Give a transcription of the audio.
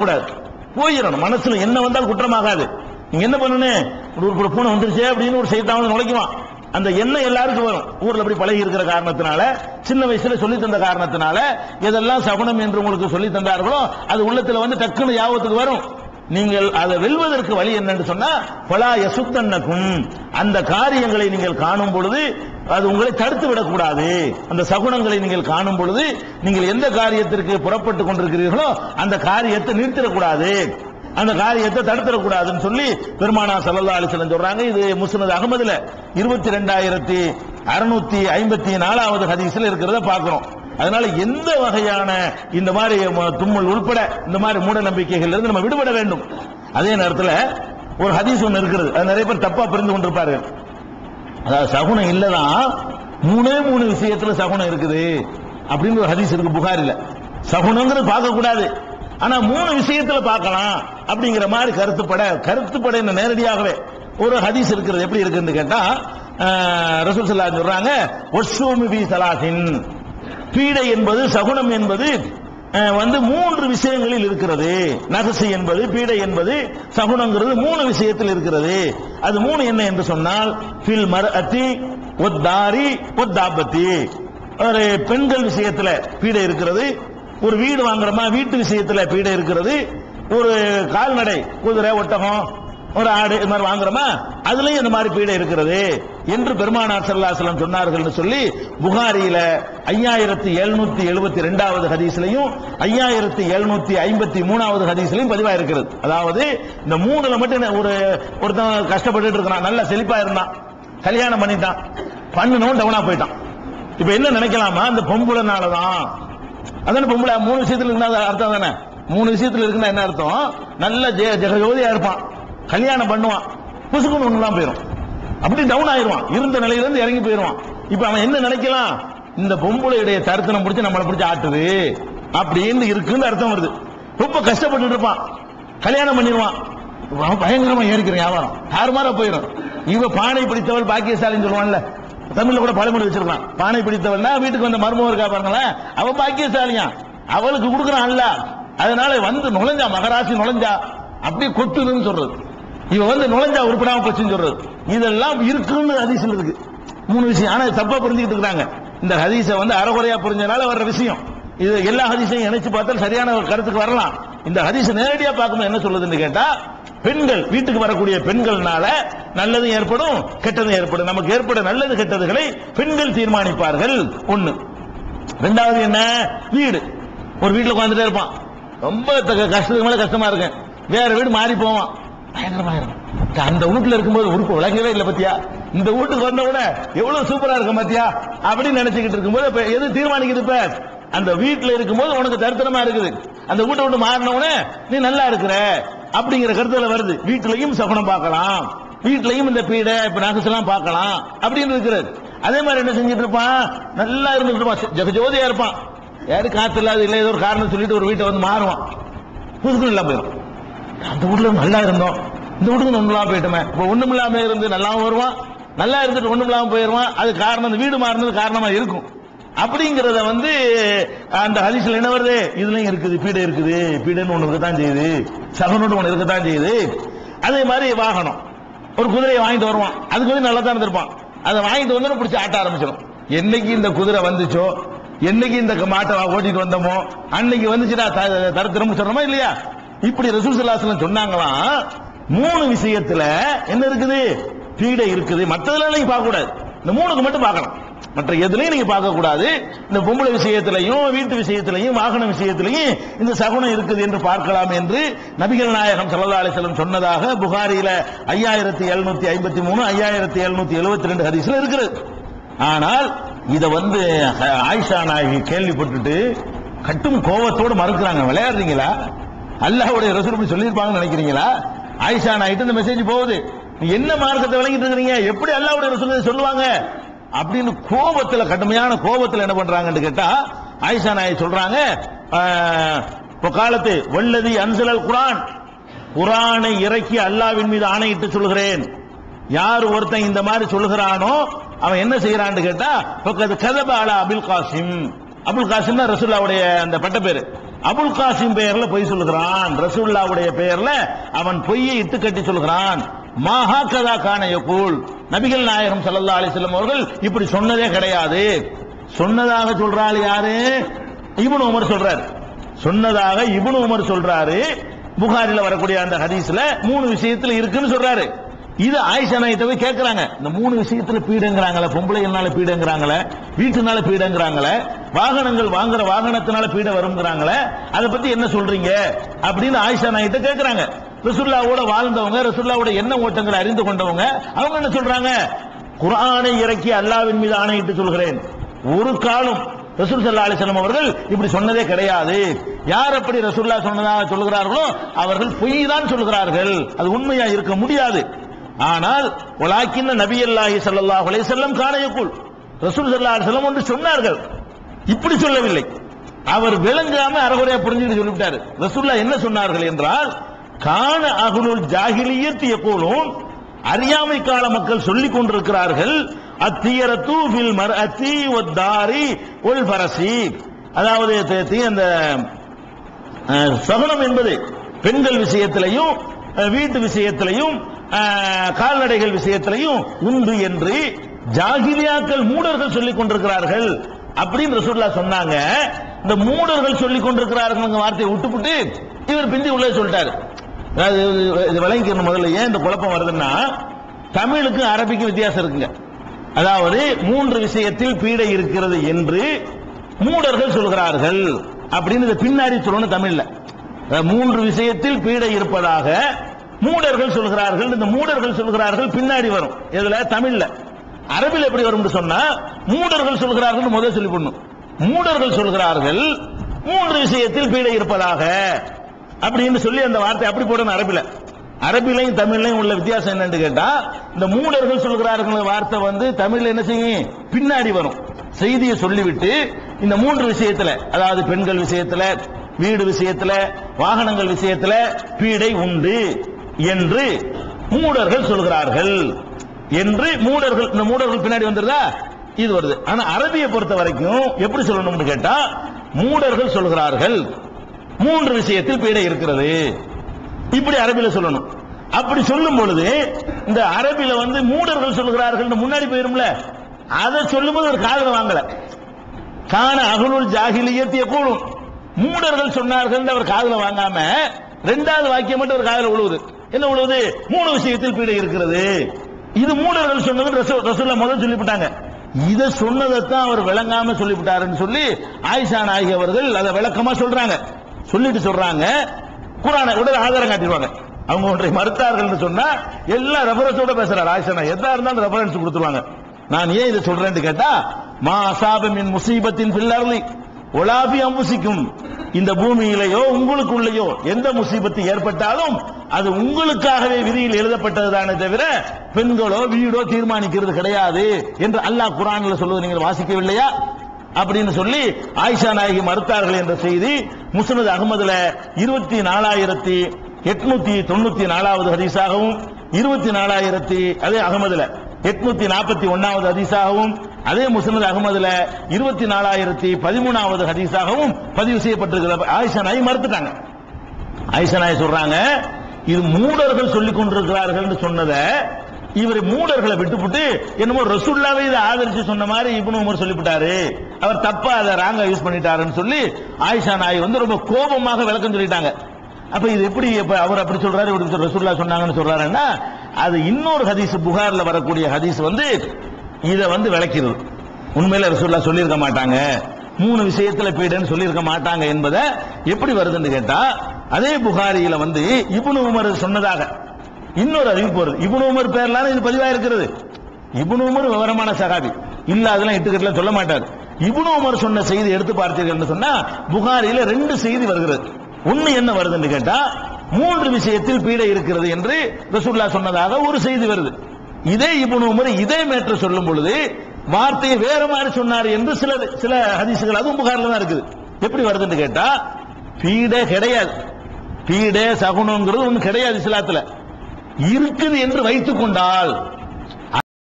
கூடாது. போயிடணும். மனசுல என்ன வந்தாலும் குற்றமாகாது. நீங்க என்ன பண்ணணும் ஒரு ஒரு பூனை வந்துருச்சே அப்படின்னு ஒரு செய்தாமல் நுழைக்குவான். அந்த எண்ணம் எல்லாருக்கும் வரும். ஊர்ல அப்படி பழகி இருக்கிற காரணத்தினால சின்ன வயசுல சொல்லி தந்த காரணத்தினால எதெல்லாம் சகுனம் என்று உங்களுக்கு சொல்லி தந்தார்களோ அது உள்ளத்துல வந்து டக்குன்னு யாபத்துக்கு வரும். நீங்கள் அதை வெல்வதற்கு வழி என்னன்னு சொன்னா பலா யசுத்தன்னக்கும். அந்த காரியங்களை நீங்கள் காணும் பொழுது அது உங்களை தடுத்து விடக்கூடாது. அந்த சகுனங்களை நீங்கள் காணும் பொழுது நீங்கள் எந்த காரியத்திற்கு புறப்பட்டு கொண்டிருக்கிறீர்களோ அந்த காரியத்தை நிறுத்திடக்கூடாது. அந்த காரியத்தை தடுத்துடக்கூடாதுன்னு சொல்லி பெருமானா சல்லல்லா அலிஸ்லம் சொல்றாங்க. இது முஸ்னது அகமதுல இருபத்தி ரெண்டாயிரத்தி அறுநூத்தி ஐம்பத்தி நாலாவது ஹதீஸ்ல இருக்கிறத பாக்குறோம் அதனால எந்த வகையான இந்த மாதிரி ம- தும்மல் உள்பட இந்த மாதிரி மூட நம்பிக்கைகள் இருந்து நம்ம விடுபட வேண்டும். அதே நேரத்தில் ஒரு ஹதீஸ் ஒன்று இருக்கிறது. அது நிறைய பேர் தப்பா புரிந்து கொண்டிருப்பார்கள். அதாவது சகுனம் இல்லதான் மூணே மூணு விஷயத்துல சகுனம் இருக்குது. அப்படின்னு ஒரு ஹதீஸ் இருக்கு புகாரில. சகுனங்கிறது பார்க்க கூடாது ஆனா மூணு விஷயத்துல பார்க்கலாம் அப்படிங்கிற மாதிரி கருத்துப்பட கருத்துப்பட என்ன நேரடியாகவே ஒரு ஹதீஸ் இருக்கிறது. எப்படி இருக்குன்னு கேட்டா ரசூல் ஸல்லல்லாஹு சொல்றாங்க பி சலாசின் பீடை என்பது சகுனம் என்பது வந்து மூன்று விஷயங்களில் இருக்கிறது. நகசு என்பது பீடை என்பது சகுனங்கிறது மூணு விஷயத்தில் இருக்கிறது. அது மூணு என்ன என்று சொன்னால் ஃபில் மர்அத்தி ஒத்தாரி ஒத்தாபத்தி. ஒரு பெண்கள் விஷயத்துல பீடை இருக்கிறது ஒரு வீடு வாங்குறோமா வீட்டு விஷயத்துல பீடை இருக்கிறது ஒரு கால்நடை குதிரை ஒட்டகம் ஒரு ஆடு இது மாதிரி வாங்குறோமா? அதுலயும் இந்த மாதிரி பீடை இருக்கிறது. என்று பெருமானார் ஸல்லல்லாஹு சொன்னார்கள்னு சொல்லி புகாரியில ஐயாயிரத்தி எழுநூத்தி எழுபத்தி ரெண்டாவது ஹதீஸ்லையும் ஐயாயிரத்தி எழுநூத்தி ஐம்பத்தி மூணாவது ஹதீஸ்லையும் பதிவா இருக்கிறது. அதாவது இந்த மூணுல மட்டும் ஒரு ஒருத்தன் கஷ்டப்பட்டுட்டு இருக்கிறான் நல்ல செழிப்பா இருந்தான் கல்யாணம் பண்ணிட்டான் பண்ணணும் டவுனா போயிட்டான். இப்ப என்ன நினைக்கலாமா? அந்த பொம்புலனாலதான் அதான பொம்பளை மூணு விஷயத்துல இருந்தா அர்த்தம் தானே? மூணு விஷயத்துல இருக்குன்னா என்ன அர்த்தம்? நல்ல ஜெகஜோதியா இருப்பான். கல்யாணம் பண்ணுவான். புசுக்குன்னு ஒண்ணுலாம் போயிடும் அப்படி டவுன் ஆயிருவான் இருந்த நிலையில இருந்து இறங்கி போயிருவான் இப்ப அவன் என்ன நினைக்கலாம் இந்த பொம்பளையுடைய தருத்தனம் பிடிச்சி நம்மளை பிடிச்சி ஆட்டுது. அப்படின்னு இருக்குன்னு அர்த்தம் வருது. ரொம்ப கஷ்டப்பட்டு இருப்பான். கல்யாணம் பண்ணிடுவான். அவன் பயங்கரமா ஏறிக்கிற வியாபாரம். தாறுமாறா போயிடும் இவ பானை பிடித்தவள் பாக்கியசாலின்னு சொல்லுவான்ல. தமிழ்ல கூட பழமொழி வச்சிருக்கான் பானை பிடித்தவள்னா வீட்டுக்கு வந்த மர்மம் இருக்கா பாருங்களேன் அவன் பாக்கியசாலியா அவளுக்கு கொடுக்குறான் அல்ல அதனால வந்து நுழைஞ்சா மகராசி நுழைஞ்சா அப்படியே கொட்டுதுன்னு சொல்றது. இவன் வந்து நுழைஞ்சா உருப்படாம போச்சுன்னு சொல்றது. இதெல்லாம் இருக்குன்னு ஹதீஸ்ல இருக்கு மூணு விஷயம். ஆனா தப்பா புரிஞ்சுக்கிட்டு இருக்காங்க. இந்த ஹதீஸை வந்து அறகுறையா புரிஞ்சனால வர்ற விஷயம். இது எல்லா ஹதீஸையும் இணைச்சு பார்த்தா சரியான ஒரு கருத்துக்கு வரலாம். இந்த ஹதீஸ் நேரடியா பார்க்கும்போது என்ன சொல்லுதுன்னு கேட்டா பெண்கள் வீட்டுக்கு வரக்கூடிய பெண்கள்னால நல்லதும் ஏற்படும் கெட்டதும் ஏற்படும். நமக்கு ஏற்பட நல்லது கெட்டதுகளை பெண்கள் தீர்மானிப்பார்கள். ஒண்ணு. ரெண்டாவது என்ன? வீடு. ஒரு வீட்டுல உட்காந்துட்டே இருப்பான். ரொம்ப கஷ்டத்துக்கு மேல கஷ்டமா இருக்கேன். வேற வீடு மாறி போவான். பயங்கரமாயிரும். அந்த வீட்டுல இருக்கும்போது உறுப்பு விளங்கவே இல்லை பத்தியா? இந்த வீட்டுக்கு வந்த உடனே எவ்வளவு சூப்பரா இருக்கும் பத்தியா? அப்படின்னு நினைச்சுக்கிட்டு இருக்கும்போது இப்ப எது தீர்மானிக்குது இப்ப? அந்த வீட்டுல இருக்கும்போது உனக்கு தரித்திரமா இருக்குது. அந்த வீட்டை விட்டு மாறின உடனே நீ நல்லா இருக்கிற அப்படிங்கிற கருத்துல வருது. வீட்டுலயும் சகுனம் பார்க்கலாம். வீட்லயும் இந்த பீடை இப்ப நகசு எல்லாம் பார்க்கலாம். அப்படின்னு இருக்கிறது. அதே மாதிரி என்ன செஞ்சுட்டு இருப்பான்? நல்லா இருந்துட்டு இருப்பான். ஜெகஜோதியா இருப்பான். யாரும் காத்து இல்லாத இல்லை ஏதோ ஒரு காரணம் சொல்லிட்டு ஒரு வீட்டை வந்து மாறுவான். புதுக்குள்ள இல்லாம போயிடும் அந்த ஊர்ல நல்லா இருந்தோம். இந்த வீட்டுக்கு ஒண்ணுலாம் போயிட்டோமே. இப்ப ஒண்ணும் இல்லாம இருந்து நல்லாவும் வருவான் நல்லா இருந்துட்டு ஒண்ணும் இல்லாம போயிருவான் அது காரணம் அந்த வீடு மாறினது காரணமா இருக்கும். அப்படிங்கிறத வந்து அந்த ஹரிசில் என்ன வருது? இதுலயும் இருக்குது பீடை இருக்குது. பீடைன்னு ஒண்ணு இருக்கத்தான் செய்யுது. சகனோடு ஒண்ணு இருக்கத்தான் செய்யுது. அதே மாதிரி வாகனம். ஒரு குதிரையை வாங்கிட்டு வருவான். அதுக்கு வந்து நல்லா தான் இருந்திருப்பான். அதை வாங்கிட்டு வந்து பிடிச்சி ஆட்ட ஆரம்பிச்சிடும். என்னைக்கு இந்த குதிரை வந்துச்சோ என்னைக்கு இந்த மாட்டை ஓட்டிட்டு வந்தோமோ அன்னைக்கு வந்துச்சுடா த- திரும்ப சொல்றோமா இல்லையா? இப்படி ரசூல் சொன்னாங்களாம் மூணு விஷயத்துல என்ன இருக்குது? பீடை இருக்குது. மற்றதுல நீங்க பார்க்க கூடாது. இந்த மூணுக்கு மட்டும் பார்க்கலாம் மற்ற எதுலையும் நீங்க பார்க்க கூடாது. இந்த பொம்பளை விஷயத்திலையும் வீட்டு விஷயத்திலையும் வாகன விஷயத்திலையும் இந்த சகுனம் இருக்குது என்று பார்க்கலாம் என்று நபிகள் நாயகம் சல்லா அலிசலம் சொன்னதாக புகாரியில ஐயாயிரத்தி எழுநூத்தி ஐம்பத்தி மூணு ஐயாயிரத்தி எழுநூத்தி எழுபத்தி ரெண்டு ஹரிசில் இருக்கிறது ஆனால் இதை வந்து ஆயிஷா நாயகி கேள்விப்பட்டுட்டு கட்டும் கோபத்தோடு மறுக்கிறாங்க. விளையாடுறீங்களா? அல்லாஹ்வுடைய ரசூல் இப்படி சொல்லியிருப்பாங்கன்னு நினைக்கிறீங்களா? ஆயிஷா நாயிட்டு இந்த மெசேஜ் போகுது. நீ என்ன மார்க்கத்தை விளங்கிட்டு இருக்கிறீங்க? எப்படி அல்லாஹுடைய ரசூல் சொல்லுவாங்க? அப்படின்னு கோபத்துல கடுமையான கோபத்துல என்ன பண்றாங்கன்னு கேட்டா ஆயிஷா நாயை சொல்றாங்க. இப்போ காலத்து வல்லதி அன்சலல் குரான். குரானை இறக்கி அல்லாவின் மீது ஆணையிட்டு சொல்கிறேன் யார் ஒருத்தன் இந்த மாதிரி சொல்லுகிறானோ அவன் என்ன செய்யறான்னு கேட்டா கதபாலா கதப அலா அபுல் காசிம். அபுல் காசிம் தான் ரசூல்லாவுடைய அந்த பட்ட பேரு அபுல் காசிம் பெயர்ல பொய் சொல்லுகிறான். ரசூல்லாவுடைய பெயர்ல அவன் பொய்யை இட்டு கட்டி சொல்கிறான் மாஹா கதா கான யகூல். நபிகள் நாயகம் ஸல்லல்லாஹு அலிஸ்லம் அவர்கள் இப்படி சொன்னதே கிடையாது. சொன்னதாக சொல்றாள் யாரு? இவனு உமர் சொல்றார். சொன்னதாக இப்னு உமர் சொல்றாரு. புகாரில வரக்கூடிய அந்த ஹதீஸ்ல மூணு விஷயத்துல இருக்குன்னு சொல்றாரு. இது ஆயிஷா நாயிட்ட போய் கேட்கிறாங்க இந்த மூணு விஷயத்துல பீடுங்கிறாங்களே பொம்பளைகள்னால பீடுங்கிறாங்களே வீட்டுனால பீடுங்கிறாங்களே வாகனங்கள் வாங்குற வாகனத்தினால பீட வருங்கிறாங்களே அதை பத்தி என்ன சொல்றீங்க? அப்படின்னு ஆயிஷா நாயத்தை கேட்கிறாங்க ரசுல்லாவோட வாழ்ந்தவங்க ரசுல்லாவோட என்ன ஓட்டங்களை அறிந்து கொண்டவங்க அவங்க என்ன சொல்றாங்க? குரானை இறக்கி அல்லாவின் மீது ஆணையிட்டு சொல்கிறேன். ஒரு காலம் ரசூல் சல்லா அலைஹி அவர்கள் இப்படி சொன்னதே கிடையாது. யார் அப்படி ரசூல்லா சொன்னதாக சொல்கிறார்களோ அவர்கள் பொய் தான் சொல்கிறார்கள் அது உண்மையா இருக்க முடியாது. ஆனால் உலாக்கின்ன நபி அல்லாஹி சல்லாஹ் செல்லம் காணையக்குள் ரசூல் சல்லா செல்லம் ஒன்று சொன்னார்கள். இப்படி சொல்லவில்லை. அவர் விளங்காம அறகுறையா புரிஞ்சுட்டு சொல்லிவிட்டாரு. ரசூல்லா என்ன சொன்னார்கள் என்றால் கான அகுலுல் ஜாகிலியத்து எப்போதும் அறியாமை கால மக்கள் சொல்லிக் கொண்டிருக்கிறார்கள் அத்தியரத்து ஃபில் மர்அத்தி ஒத்தாரி ஒல் பரசி அதாவது அந்த அஹ், சகுனம் என்பது பெண்கள் விஷயத்திலையும் வீட்டு விஷயத்திலையும் கால்நடைகள் விஷயத்திலையும் உண்டு என்று ஜாகிலியாக்கள் மூடர்கள் சொல்லிக் கொண்டிருக்கிறார்கள். அப்படின்னு ரசூல்லா சொன்னாங்க. இந்த மூடர்கள் சொல்லிக் கொண்டிருக்கிறார்கள் வார்த்தையை விட்டுப்புட்டு இவர் பிந்தி உள்ளே சொல்லிட்டாரு. இது- விளங்கிக்கணும் முதல்ல. ஏன் இந்த குழப்பம் வருதுன்னா தமிழுக்கும் அரபிக்கும் வித்தியாசம் இருக்குங்க. அதாவது மூன்று விஷயத்தில் பீடை இருக்கிறது என்று மூடர்கள் சொல்கிறார்கள். அப்படின்னு பின்னாடி சொல்லணும் தமிழ்ல. மூன்று விஷயத்தில் பீடை இருப்பதாக மூடர்கள் சொல்கிறார்கள் இந்த மூடர்கள் சொல்கிறார்கள் பின்னாடி வரும். இதுல தமிழ்ல. அரபில் எப்படி வரும்னு சொன்னா மூடர்கள் சொல்கிறார்கள் முதல் சொல்லி பண்ணும் மூடர்கள் சொல்கிறார்கள் மூன்று விஷயத்தில் பீடை இருப்பதாக. அப்படின்னு சொல்லி அந்த வார்த்தை அப்படி போடணும் அரபில. அரபிலையும் தமிழ்லையும் உள்ள வித்தியாசம் என்னன்னு கேட்டா இந்த மூடர்கள் சொல்கிறார்கள் வார்த்தை வந்து தமிழ்ல என்ன செய்யும்? பின்னாடி வரும். செய்தியை சொல்லிவிட்டு இந்த மூன்று விஷயத்துல அதாவது பெண்கள் விஷயத்துல வீடு விஷயத்துல வாகனங்கள் விஷயத்துல பீடை உண்டு. என்று மூடர்கள் சொல்கிறார்கள் என்று மூடர்கள் இந்த மூடர்கள் பின்னாடி வந்துருதா? இது வருது. ஆனா அரபியை பொறுத்த வரைக்கும் எப்படி சொல்லணும்னு கேட்டா மூடர்கள் சொல்கிறார்கள். மூன்று விஷயத்தில் பீடை இருக்கிறது. இப்படி அரபியில சொல்லணும். அப்படி சொல்லும் பொழுது இந்த அரபியில வந்து மூடர்கள் சொல்கிறார்கள் முன்னாடி போயிரும்ல அதை சொல்லும்போது ஒரு காதல வாங்கல. காண அகலுல் ஜாகிலியத் கூடும் மூடர்கள் சொன்னார்கள் அவர் காதல வாங்காம ரெண்டாவது வாக்கியம் மட்டும் ஒரு காதல உழுவுது. என்ன உள்ளது மூணு விஷயத்தில் பீடை இருக்கிறது. இது மூடர்கள் சொன்னது ரசூல்லா முதல் சொல்லிவிட்டாங்க. இதை சொன்னதைத்தான் அவர் விளங்காம சொல்லிவிட்டாருன்னு சொல்லி ஆயிஷா நாயகி அவர்கள் அதை விளக்கமா சொல்றாங்க. சொல்லிட்டு சொல்றாங்க. குரானை உடனே ஆதாரம் காட்டிடுவாங்க. அவங்க ஒன்றை மறுத்தார்கள் சொன்னா எல்லா ரெஃபரன்ஸோட பேசுறாரு. ஆயிஷா எதா இருந்தாலும் ரெஃபரன்ஸ் கொடுத்துருவாங்க. நான் ஏன் இதை சொல்றேன்னு கேட்டா மா அசாபமின் முசீபத்தின் பில்லர்லி ஒலாபி அம்புசிக்கும். இந்த பூமியிலேயோ உங்களுக்குள்ளேயோ எந்த முசீபத்து ஏற்பட்டாலும் அது உங்களுக்காகவே விதியில் எழுதப்பட்டதுதானே தவிர பெண்களோ வீடோ தீர்மானிக்கிறது கிடையாது என்று அல்லாஹ் குரான்ல சொல்வது நீங்கள் வாசிக்கவில்லையா? அப்படின்னு சொல்லி ஆயிஷா நாயகி மறுத்தார்கள் என்ற செய்தி முசனது அகமதுல இருபத்தி நாலாயிரத்தி எட்நூத்தி தொண்ணூத்தி நாலாவது ஹதீஸாகவும் இருபத்தி நாலாயிரத்தி அதே அகமதுல எட்நூத்தி நாற்பத்தி ஒன்னாவது ஹதீஸாகவும் அதே முஸ்னத் அகமதுல இருபத்தி நாலாயிரத்தி பதிமூணாவது ஹதீஸாகவும் பதிவு செய்யப்பட்டிருக்கிற ஆயிஷா நாய் மறுத்துட்டாங்க. ஆயிஷா நாய் சொல்றாங்க இது மூடர்கள் சொல்லிக் கொண்டிருக்கிறார்கள் சொன்னதை இவர் மூடர்களை விட்டுப்புட்டு என்னமோ ரசுல்லாவே இதை ஆதரிச்சு சொன்ன மாதிரி இப்னு உமர் சொல்லிவிட்டாரு அவர் தப்பா அதை ராங்கா யூஸ் பண்ணிட்டாருன்னு சொல்லி ஆயிஷா நாய் வந்து ரொம்ப கோபமாக விளக்கம் சொல்லிட்டாங்க. அப்ப இது எப்படி அவர் அப்படி சொல்றாரு இப்படி சொல்றாரு, சொன்னாங்கன்னு சொல்றாருன்னா அது இன்னொரு ஹதீஸ் புகார்ல வரக்கூடிய ஹதீஸ் வந்து இதை வந்து விளக்கிறது உண்மையில ரசூல்லா சொல்லியிருக்க மாட்டாங்க. மூணு விஷயத்துல பீடன்னு சொல்லியிருக்க மாட்டாங்க என்பதை எப்படி வருதுன்னு கேட்டா அதே புகாரியில வந்து இபுனு உமர் சொன்னதாக. இன்னொரு அறிவிப்பு வருது. இப்னு உமர் பேர்லாம் இது பதிவா இருக்கிறது. இப்னு உமர் விவரமான சகாபி. இல்ல அதெல்லாம் இட்டுக்கட்டுல சொல்ல மாட்டார். இப்னு உமர் சொன்ன செய்தி எடுத்து பார்த்தீர்கள் சொன்னா புகாரியில ரெண்டு செய்தி வருகிறது. ஒண்ணு என்ன வருதுன்னு கேட்டா மூன்று விஷயத்தில் பீடை இருக்கிறது என்று ரசூல்லா சொன்னதாக ஒரு செய்தி வருது. இதே இப்னு உமர் இதே மேற்ற சொல்லும் பொழுது வார்த்தையை வேற மாதிரி சொன்னார் என்று சில சில ஹதீசுகள் அதுவும் புகாரில் தான் இருக்குது. எப்படி வருதுன்னு கேட்டா பீடே கிடையாது. பீடே சகுனங்கிறது ஒண்ணு கிடையாது இஸ்லாத்துல. இருக்குது என்று வைத்துக் கொண்டால்